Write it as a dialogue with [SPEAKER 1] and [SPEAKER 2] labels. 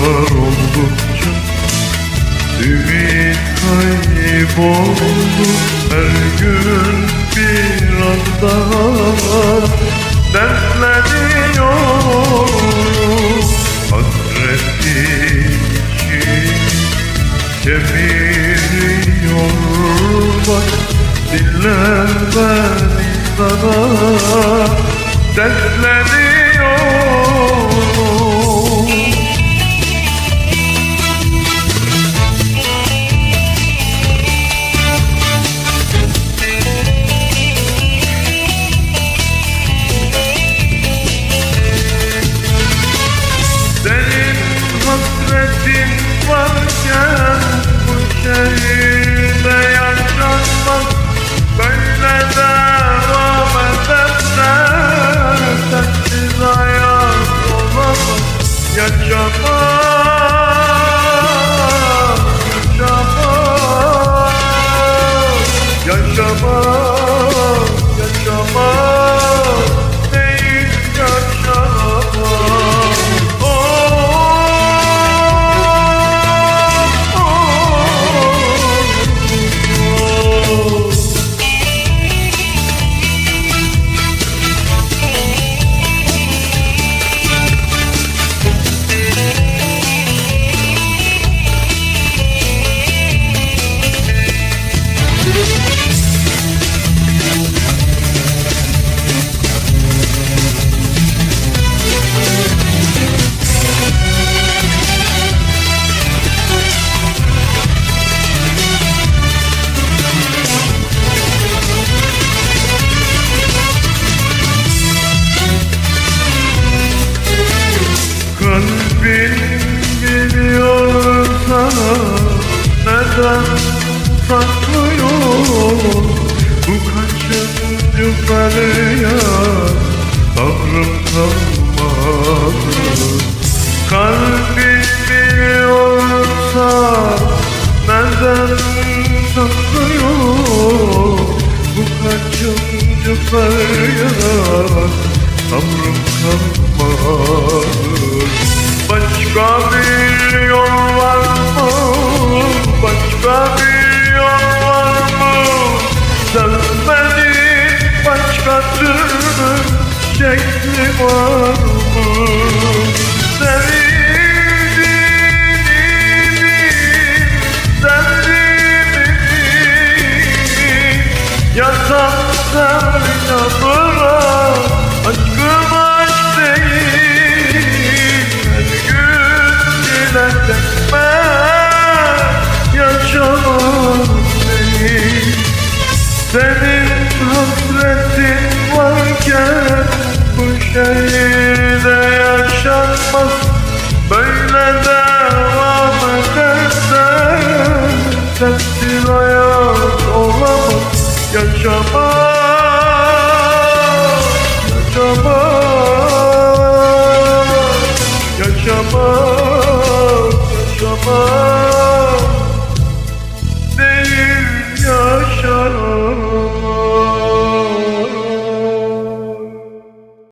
[SPEAKER 1] bahar oldukça Ümit kayboldu. Her gün bir anda Dertleniyorum. Hasreti için Çeviriyor bak diller ben sana Dertleniyorum yaşamaz, yaşamaz, neden saklıyor. Bu kaçıncı feryat sabrım kalmadı. Kalbin biliyorsa neden saklıyor. Bu kaçıncı feryat sabrım kalmadı Başka bir yol var mı? Başka bir yol var mı? Sevmenin başka türlü şekli var mı? Sevdiğini sevdiğimi Senin hasretin varken Bu şehirde yaşanmaz. Böyle devam edersen Sensiz hayat olamaz. Yaşamam